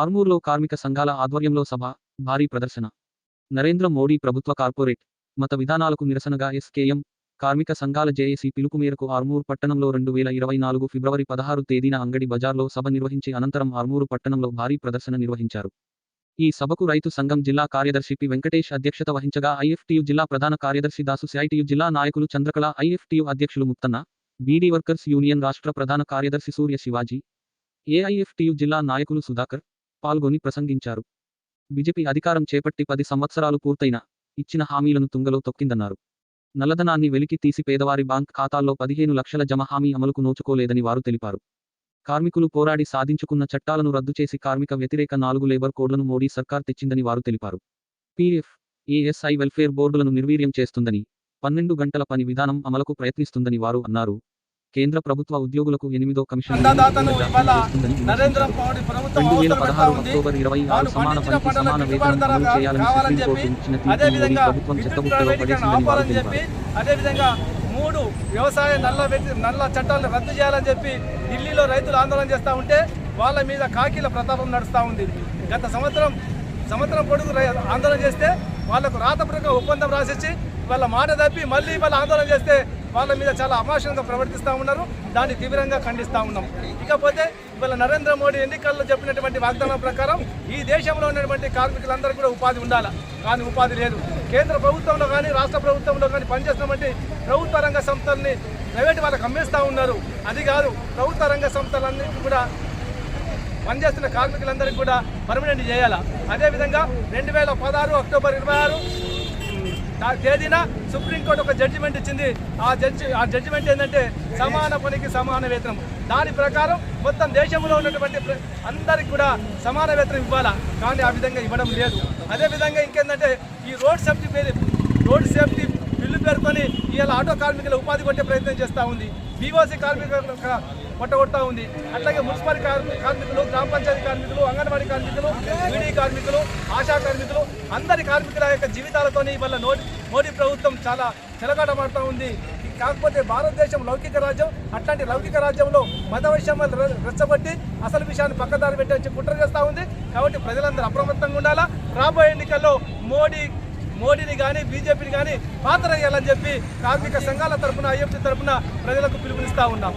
ఆర్మూర్లో కార్మిక సంఘాల ఆధ్వర్యంలో సభ భారీ ప్రదర్శన. నరేంద్ర మోడీ ప్రభుత్వ కార్పొరేట్ మత విధానాలకు నిరసనగా ఎస్కేఎం కార్మిక సంఘాల జేఏసీ పిలుపు మేరకు ఆర్మూర్ పట్టణంలో రెండు వేల ఇరవై నాలుగు ఫిబ్రవరి పదహారు తేదీన అంగడి బజార్లో సభ నిర్వహించి అనంతరం ఆర్మూరు పట్టణంలో భారీ ప్రదర్శన నిర్వహించారు. ఈ సభకు రైతు సంఘం జిల్లా కార్యదర్శి పి. వెంకటేష్ అధ్యక్షత వహించగా ఐఎఫ్టియు జిల్లా ప్రధాన కార్యదర్శి దాసు సిఐటియు జిల్లా నాయకులు చంద్రకళ ఐఎఫ్టియు అధ్యక్షులు ముత్తన్న బీడీ వర్కర్స్ యూనియన్ రాష్ట్ర ప్రధాన కార్యదర్శి సూర్య శివాజీ ఏఐఎఫ్టియు జిల్లా నాయకులు సుధాకర్ పాల్గొని ప్రసంగించారు. బీజేపీ అధికారం చేపట్టి పది సంవత్సరాలు పూర్తయిన ఇచ్చిన హామీలను తుంగలో తొక్కిందన్నారు. నల్లధనాన్ని వెలికి తీసి పేదవారి బ్యాంక్ ఖాతాల్లో పదిహేను లక్షల జమ హామీ అమలుకు నోచుకోలేదని వారు తెలిపారు. కార్మికులు పోరాడి సాధించుకున్న చట్టాలను రద్దు చేసి కార్మిక వ్యతిరేక నాలుగు లేబర్ కోడ్లను మోడీ సర్కార్ తెచ్చిందని వారు తెలిపారు. పీఎఫ్ ఏఎస్ఐ వెల్ఫేర్ బోర్డులను నిర్వీర్యం చేస్తుందని పన్నెండు గంటల పని విధానం అమలుకు ప్రయత్నిస్తుందని వారు అన్నారు. కేంద్ర ప్రభుత్వ ఉద్యోగులకు ఎనిమిదో కమిషన్ రెండు వేల పదహారు. అక్టోబర్ ఇరవై ఆరు సమాన పనికి సమాన వేతనం అమలు చేయాలని సుప్రీంకోర్టు ఇచ్చిన మోడీ ప్రభుత్వం చెత్తబుట్టలో పడేసిందని వారు తెలిపారు. అదేవిధంగా మూడు వ్యవసాయ నల్ల వ్యక్తి నల్ల చట్టాలను రద్దు చేయాలని చెప్పి ఢిల్లీలో రైతులు ఆందోళన చేస్తూ ఉంటే వాళ్ళ మీద కాకీల ప్రతాపం నడుస్తూ ఉంది. గత సంవత్సరం సంవత్సరం పొడుగు ఆందోళన చేస్తే వాళ్ళకు రాతపూర్వక ఒప్పందం రాసిచ్చి వాళ్ళ మాట తప్పి మళ్ళీ వాళ్ళ ఆందోళన చేస్తే వాళ్ళ మీద చాలా అమాషంగా ప్రవర్తిస్తూ ఉన్నారు. దాన్ని తీవ్రంగా ఖండిస్తూ ఉన్నాం. ఇకపోతే ఇవాళ నరేంద్ర మోడీ ఎన్నికల్లో చెప్పినటువంటి వాగ్దానం ప్రకారం ఈ దేశంలో ఉన్నటువంటి కార్మికులందరూ కూడా ఉపాధి ఉండాలి. కానీ ఉపాధి లేదు. కేంద్ర ప్రభుత్వంలో కానీ రాష్ట్ర ప్రభుత్వంలో కానీ పనిచేస్తున్నటువంటి ప్రభుత్వ రంగ సంస్థల్ని ప్రైవేట్ వాళ్ళకి అమ్మేస్తూ ఉన్నారు. అది కాదు ప్రభుత్వ రంగ సంస్థలన్నీ కూడా పనిచేస్తున్న కార్మికులందరికీ కూడా పర్మనెంట్ చేయాలా. అదేవిధంగా రెండు వేల పదహారు అక్టోబర్ ఇరవై ఆరు తేదీన సుప్రీంకోర్టు ఒక జడ్జిమెంట్ ఇచ్చింది. ఆ జడ్జి ఆ జడ్జిమెంట్ ఏంటంటే సమాన పనికి సమాన వేతనం. దాని ప్రకారం మొత్తం దేశంలో ఉన్నటువంటి అందరికి కూడా సమాన వేతనం ఇవ్వాలా? కానీ ఆ విధంగా ఇవ్వడం లేదు. అదేవిధంగా ఇంకేంటంటే ఈ రోడ్ సేఫ్టీ రోడ్ సేఫ్టీ పేరు పేరుకొని ఇవాళ ఆటో కార్మికుల ఉపాధి కొట్టే ప్రయత్నం చేస్తూ ఉంది. బీఓసీ కార్మికుల కొట్టగొడతా ఉంది. అట్లాగే మున్సిపల్ కార్మికులు గ్రామ పంచాయతీ కార్మికులు అంగన్వాడీ కార్మికులు బీడీ కార్మికులు ఆశా కార్మికులు అందరి కార్మికుల యొక్క జీవితాలతోని ఇవాళ నోటి మోడీ ప్రభుత్వం చాలా చెలగాటమాడుతూ ఉంది. కాకపోతే భారతదేశం లౌకిక రాజ్యం అట్లాంటి లౌకిక రాజ్యంలో మత విషయం రెచ్చబట్టి అసలు విషయాన్ని పక్కదారి పెట్టే కుట్ర చేస్తూ ఉంది. కాబట్టి ప్రజలందరూ అప్రమత్తంగా ఉండాలా? రాబోయే ఎన్నికల్లో మోడీ మోడీని కానీ బీజేపీని కానీ పాత్ర వేయాలని చెప్పి కార్మిక సంఘాల తరపున ఐఎఫ్టీ తరఫున ప్రజలకు పిలుపునిస్తా ఉన్నాం.